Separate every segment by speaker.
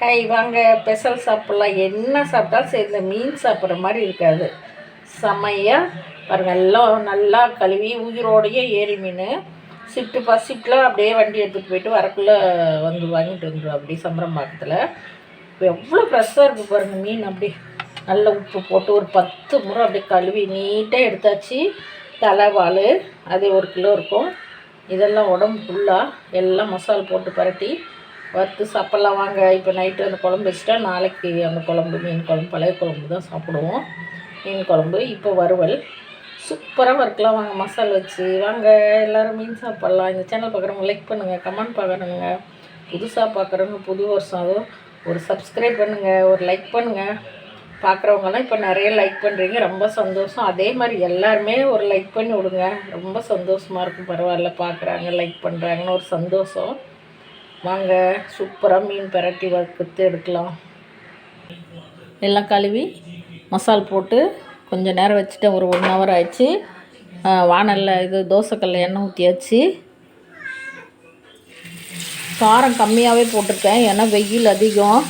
Speaker 1: High வாங்க. Bessel சாப்பிட்லாம். என்ன சாப்பிட்டாலும் சரி இந்த மீன் சாப்பிட்ற மாதிரி இருக்காது. செம்மையாக பாருங்கள் எல்லாம் நல்லா கழுவி உயிரோடையே ஏரி மீன். சிட்டு பசிட்டில் அப்படியே வண்டி எடுத்துகிட்டு போயிட்டு வரக்குள்ளே வந்து வாங்கிட்டு வந்துடும் அப்படி சம்பரம்பாக்கத்தில் இப்போ எவ்வளோ ஃப்ரெஷ்ஷாக இருக்குது பாருங்கள் மீன். அப்படி நல்ல உப்பு போட்டு ஒரு பத்து முறை அப்படியே கழுவி நீட்டாக எடுத்தாச்சு. தலைவாள் அது ஒரு கிலோ இருக்கும். இதெல்லாம் உடம்பு ஃபுல்லாக எல்லாம் மசால் போட்டு பரட்டி வறுத்து சாப்பிட்லாம் வாங்க. இப்போ நைட்டு அந்த குழம்பு வச்சுட்டா நாளைக்கு அந்த குழம்பு மீன் குழம்பு பழைய குழம்பு தான் சாப்பிடுவோம். மீன் குழம்பு இப்போ வறுவல். சூப்பராக வறுக்கலாம் வாங்க மசாலா வச்சு. வாங்க எல்லோரும் மீன் சாப்பிட்லாம். இந்த சேனல் பார்க்குறவங்க லைக் பண்ணுங்கள் கமெண்ட் பார்க்குறவங்க புதுசாக பார்க்குறவங்க புது வருஷம் அதுவும் ஒரு சப்ஸ்கிரைப் பண்ணுங்கள் ஒரு லைக் பண்ணுங்கள் பார்க்குறவங்கலாம் இப்போ நிறைய லைக் பண்ணுறீங்க ரொம்ப சந்தோஷம். அதே மாதிரி எல்லாருமே ஒரு லைக் பண்ணி விடுங்க. ரொம்ப சந்தோஷமாக இருக்கும் பரவாயில்ல பார்க்குறாங்க லைக் பண்ணுறாங்கன்னு ஒரு சந்தோஷம். வாங்க சூப்பராக மீன் பெரட்டி வறுத்து எடுக்கலாம். எல்லாம் கழுவி மசால் போட்டு கொஞ்சம் நேரம் வச்சுட்டேன் ஒரு ஒன் ஹவர் ஆயிடுச்சு. வானலில் இது தோசைக்கல்ல எண்ணெய் ஊற்றியாச்சு காரம் கம்மியாகவே போட்டிருக்கேன். ஏன்னா வெயில் அதிகம்.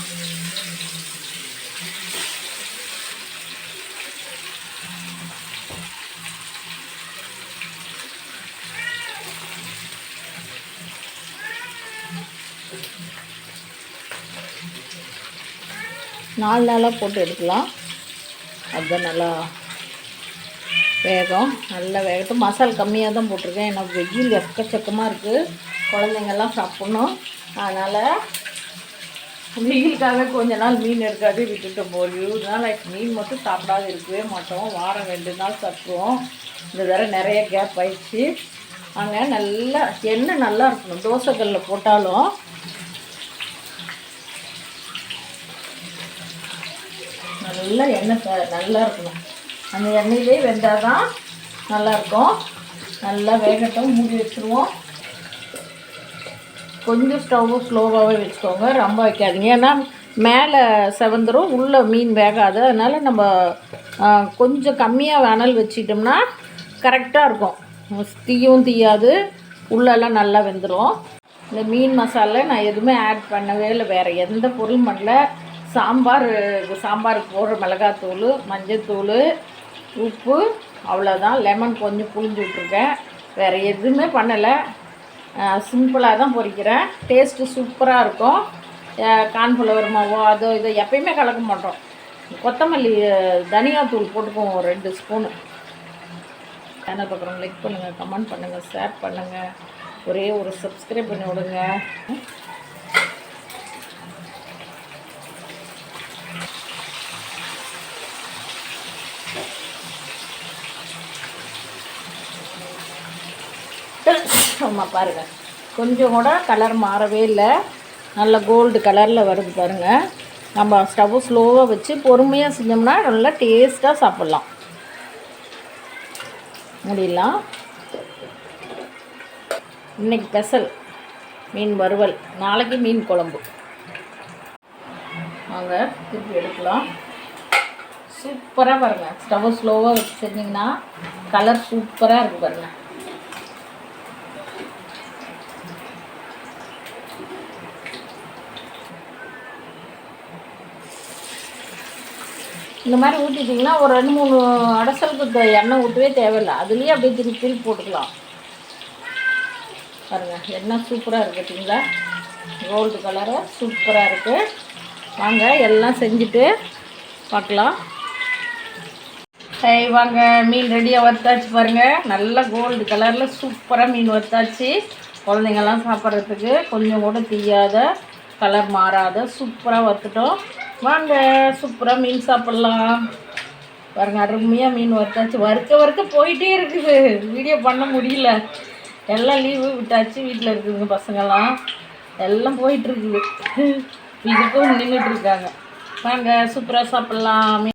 Speaker 1: நாலு நாளாக போட்டு எடுக்கலாம். அதுதான் நல்லா வேகம். நல்லா வேகட்டும். மசால் கம்மியாக தான் போட்டிருக்கேன். ஏன்னா வெயில் எக்கச்சக்கமாக இருக்குது குழந்தைங்கள்லாம் சாப்பிட்ணும். அதனால் வெயிலுக்காக கொஞ்ச நாள் மீன் இருக்காது விட்டுட்டோம் போல் இதனால் மீன் மட்டும் சாப்பிடாது இருக்கவே மாட்டோம். வாரம் ரெண்டு நாள் சாப்பிடுவோம். இந்த தடவை நிறைய கேப் ஆயிடுச்சு. அங்கே நல்லா எண்ணெய் நல்லா இருக்கணும். தோசைக்கல்லில் போட்டாலும் நல்லா எண்ணெய் நல்லா இருக்கணும். அந்த எண்ணெயிலே வெந்தால் தான் நல்லாயிருக்கும். நல்லா வேகட்டும் மூடி வச்சுருவோம். கொஞ்சம் ஸ்டவ் ஸ்லோவாகவே வச்சுக்கோங்க. ரொம்ப வைக்காதீங்க. ஏன்னா மேலே செவந்துரும் உள்ளே மீன் வேகாது. அதனால் நம்ம கொஞ்சம் கம்மியாக வேணல் வச்சிட்டோம்னா கரெக்டாக இருக்கும். தீயும் தீயாது. உள்ளெல்லாம் நல்லா வெந்துடும் இந்த மீன் மசாலா நான் எதுவுமே ஆட் பண்ணவே இல்லை. வேறு எந்த பொருளும் பண்ணல. சாம்பார் சாம்பாருக்கு போடுற மிளகாத்தூள் மஞ்சத்தூள் உப்பு அவ்வளோதான் லெமன் கொஞ்சம் புளிஞ்சு விட்ருக்கேன் வேறு எதுவுமே பண்ணலை. சிம்பிளாக தான் பொரிக்கிறேன் டேஸ்ட்டு சூப்பராக இருக்கும். கான்ஃப்ளவர் மாவோ அதோ இதோ எப்பயுமே கலக்க மாட்டோம். கொத்தமல்லி தனியாத்தூள் போட்டுக்குவோம். ஒரு ரெண்டு ஸ்பூனு சேனல் பார்க்குறவங்க லைக் பண்ணுங்கள் கமெண்ட் பண்ணுங்கள் ஷேர் பண்ணுங்கள் ஒரே ஒரு சப்ஸ்கிரைப் பண்ணி விடுங்க. ஆமாம் பாருங்கள் கொஞ்சம் கூட கலர் மாறவே இல்லை. நல்ல கோல்டு கலரில் வருது பாருங்கள் நம்ம ஸ்டவ் ஸ்லோவாக வச்சு பொறுமையாக செஞ்சோம்னா நல்லா டேஸ்ட்டாக சாப்பிட்லாம். முடியலாம் இன்றைக்கி ஸ்பெஷல் மீன் வறுவல். நாளைக்கு மீன் குழம்பு. வாங்க திருப்பி எடுக்கலாம். சூப்பராக பாருங்கள் ஸ்டவ் ஸ்லோவாக வச்சு செஞ்சிங்கன்னா கலர் சூப்பராக இருக்குது பாருங்கள் இந்த மாதிரி ஊற்றிட்டிங்கன்னா ஒரு ரெண்டு மூணு அடசலுக்கு எண்ணெய் ஊற்றவே தேவையில்லை. அதுலேயே அப்படியே திருப்பி திருப்பி போட்டுக்கலாம். பாருங்கள் எண்ணெய் சூப்பராக இருக்குது கோல்டு கலரு சூப்பராக இருக்குது வாங்க எல்லாம் செஞ்சுட்டு பார்க்கலாம். சரி வாங்க மீன் ரெடியாக வறுத்தாச்சு பாருங்கள் நல்லா கோல்டு கலரில் சூப்பராக மீன் வறுத்தாச்சு. குழந்தைங்கள்லாம் சாப்பிட்றதுக்கு கொஞ்சம் கூட தீயாத கலர் மாறாத சூப்பராக வறுத்துட்டோம். வாங்க சூப்பராக மீன் சாப்பிட்லாம். பாருங்க அருமையாக மீன் வறுத்தாச்சு. வறுக்க வறுக்க போயிட்டே இருக்குது. வீடியோ பண்ண முடியல. எல்லாம் லீவு விட்டாச்சு வீட்டில் இருக்குதுங்க பசங்கள்லாம். எல்லாம் போயிட்டுருக்குது இதுக்கும் நின்றுட்டு இருக்காங்க. வாங்க சூப்பராக சாப்பிட்லாம்.